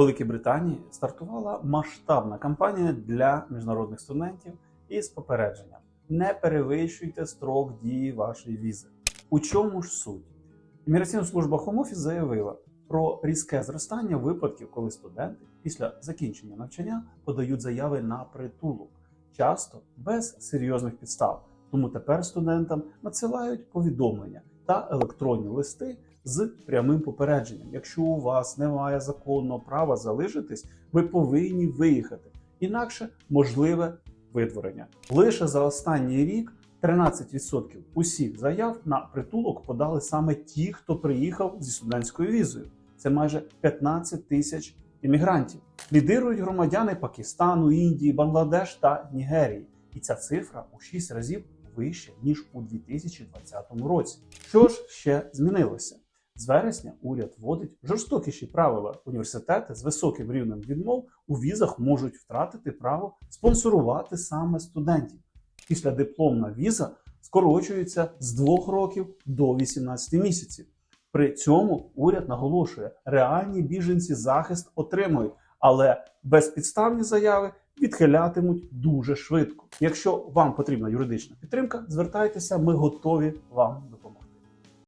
Великій Британії стартувала масштабна кампанія для міжнародних студентів із попередженням: не перевищуйте строк дії вашої візи. У чому ж суть? Імміграційна служба Home Office заявила про різке зростання випадків, коли студенти після закінчення навчання подають заяви на притулок, часто без серйозних підстав. Тому тепер студентам надсилають повідомлення та електронні листи з прямим попередженням. Якщо у вас немає законного права залишитись, ви повинні виїхати. Інакше можливе видворення. Лише за останній рік 13% усіх заяв на притулок подали саме ті, хто приїхав зі студентською візою. Це майже 15 тисяч іммігрантів. Лідирують громадяни Пакистану, Індії, Бангладеш та Нігерії. І ця цифра у 6 разів вища ніж у 2020 році. Що ж ще змінилося? З вересня уряд вводить жорстокіші правила. Університети з високим рівнем відмов у візах можуть втратити право спонсорувати саме студентів. Після дипломна віза скорочується з 2 років до 18 місяців. При цьому уряд наголошує, реальні біженці захист отримують, але безпідставні заяви відхилятимуть дуже швидко. Якщо вам потрібна юридична підтримка, звертайтеся, ми готові вам допомогти.